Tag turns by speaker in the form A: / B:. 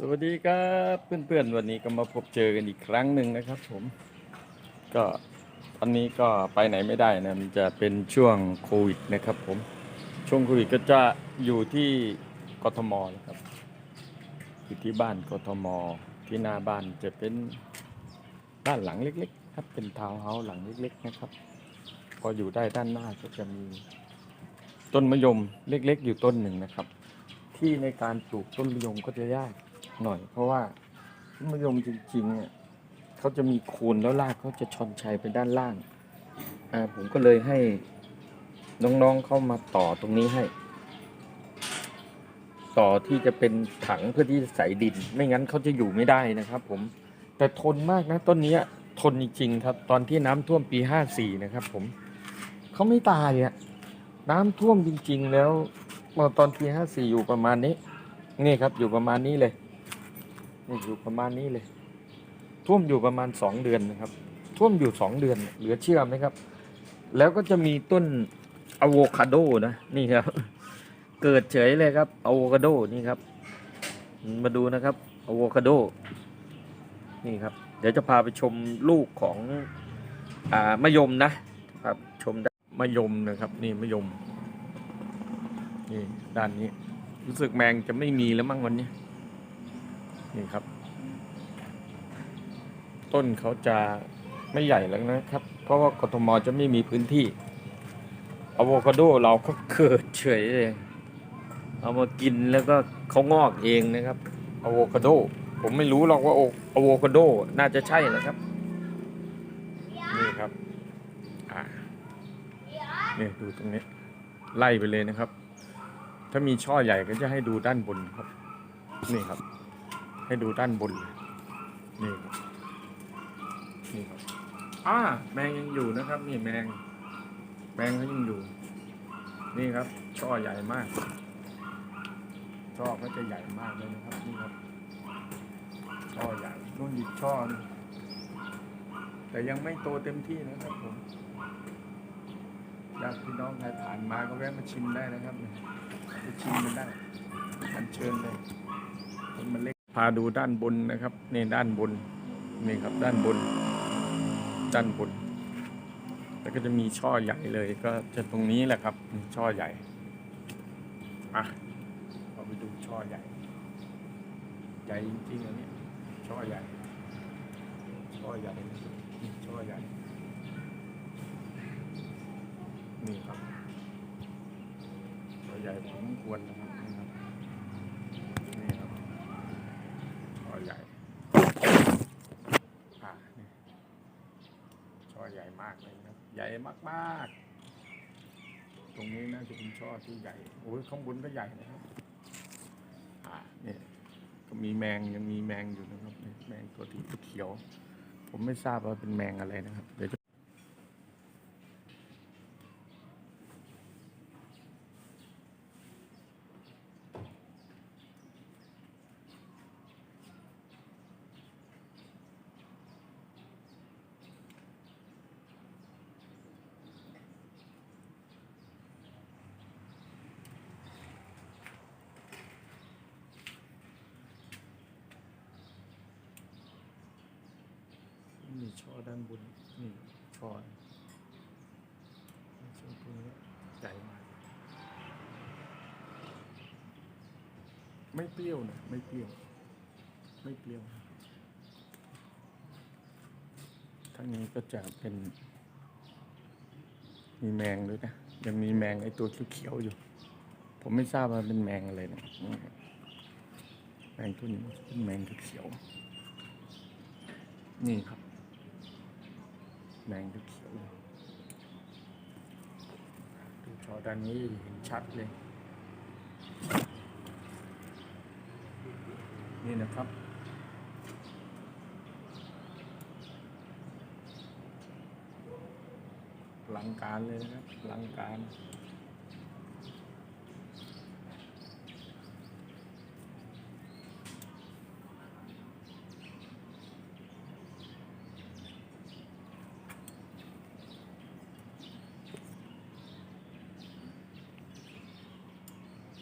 A: สวัสดีครับเพื่อนๆ วันนี้ก็มาพบเจอกันอีกครั้งหนึ่งนะครับ ผม ก็ตอนนี้ก็ไปไหนไม่ได้นะมันจะเป็นช่วงโควิดนะครับผมช่วงโควิดก็จะอยู่ที่กทมนะครับอยู่ที่บ้านกทมที่หน้าบ้านจะเป็นบ้านหลังเล็ก ๆ ครับเป็นทาวน์เฮาส์หลังเล็ก ๆ นะครับ พออยู่ได้ด้านหน้าก็จะมีต้นมะยมเล็ก ๆ อยู่ต้นหนึ่งนะครับ ที่ในการปลูกต้นมะยมก็จะยาก หน่อย เพราะว่ามะยมจริงๆเนี่ยเขาจะมีโคนแล้วรากเขาจะชอนชัยไปด้านล่างอ่าผมก็เลยให้น้องๆเข้ามาต่อตรงนี้ให้ ต่อที่จะเป็นถังเพื่อที่จะใส่ดิน ไม่งั้นเขาจะอยู่ไม่ได้นะครับ ผมแต่ทนมากนะต้นนี้ทนจริงๆครับ ตอนที่น้ำท่วมปีห้าสี่นะครับ ผมเขาไม่ตายอะน้ำท่วมจริง ๆ แล้วตอนปีห้าสี่อยู่ประมาณนี้ นี่ครับอยู่ประมาณนี้เลย นี่อยู่ประมาณนี้เลย ท่วมอยู่ประมาณสองเดือนนะครับ ท่วมอยู่สองเดือน เหลือเชื่อไหมครับ แล้วก็จะมีต้นอะโวคาโดนะ นี่ครับ เกิดเฉยเลยครับอะโวคาโดนี่ครับ มาดูนะครับอะโวคาโด นี่ครับ เดี๋ยวจะพาไปชมลูกของอ่ามะยมนะครับชมได้มะยมนะครับ นี่มะยม นี่ด้านนี้ รู้สึกแมงจะไม่มีแล้วมั้งวันนี้ นี่ครับ ต้นเขาจะไม่ใหญ่แล้วนะครับ เพราะว่ากทมจะไม่มีพื้นที่อะโวคาโดเราก็เกิดเฉยเลยเอามากินแล้วก็เขางอกเองนะครับอะโวคาโด ผมไม่รู้หรอกว่าอะโวคาโดน่าจะใช่นะครับ นี่ครับอ่านี่ดูตรงนี้ ไล่ไปเลยนะครับ ถ้ามีช่อใหญ่ก็จะให้ดูด้านบนครับ นี่ครับ ให้ดูด้านบนเลยนี่นี่ครับอ่าแมงยังอยู่นะครับ นี่แมง แมงเขายังอยู่ นี่ครับช่อใหญ่มากช่อเขาจะใหญ่มากเลยนะครับนี่ครับช่อใหญ่นู่นอีกช่อนึงแต่ยังไม่โตเต็มที่นะครับผมญาติพี่น้องใครผ่านมาก็แวะมาชิมได้นะครับไปชิมมันได้อันเชิญเลยคนมันเล็ก พาดูด้านบนนะครับนี่ด้านบนนี่ครับด้านบน ด้านบน แล้วก็จะมีช่อใหญ่เลยก็จะตรงนี้แหละครับ ช่อใหญ่อะเราไปดูช่อใหญ่ ใหญ่จริงๆอันนี้ช่อใหญ่ ช่อใหญ่ช่อใหญ่นี่ครับตัวใหญ่พอสมควรนะครับนี่ครับนี่ครับตัว ใหญ่อ่านี่ช่อใหญ่มากเลยนะครับใหญ่มากมากตรงนี้น่าจะเป็นช่อที่ใหญ่ โอ้ยข้างบนก็ใหญ่นะครับ อ่าเนี่ยก็มีแมงยังมีแมงอยู่นะครับ แมงตัวที่เขียว ผมไม่ทราบว่าเป็นแมงอะไรนะครับ เดี๋ยวจะ มีช่อด้านบนนี่ช่อช่อตรงนี้ใหญ่มากไม่เปรี้ยวนะไม่เปรี้ยว ไม่เปรี้ยวทั้งนี้ก็จะเป็น มีแมงด้วยนะยังมีแมงไอตัวเขียวๆอยู่ ผมไม่ทราบว่าเป็นแมงอะไรนะแมงตัวนี้เป็นแมงเขียวนี่ครับ แมงเขียวดูจอด้านนี้เห็นชัดเลย นี่นะครับอลังการเลยนะครับอลังการ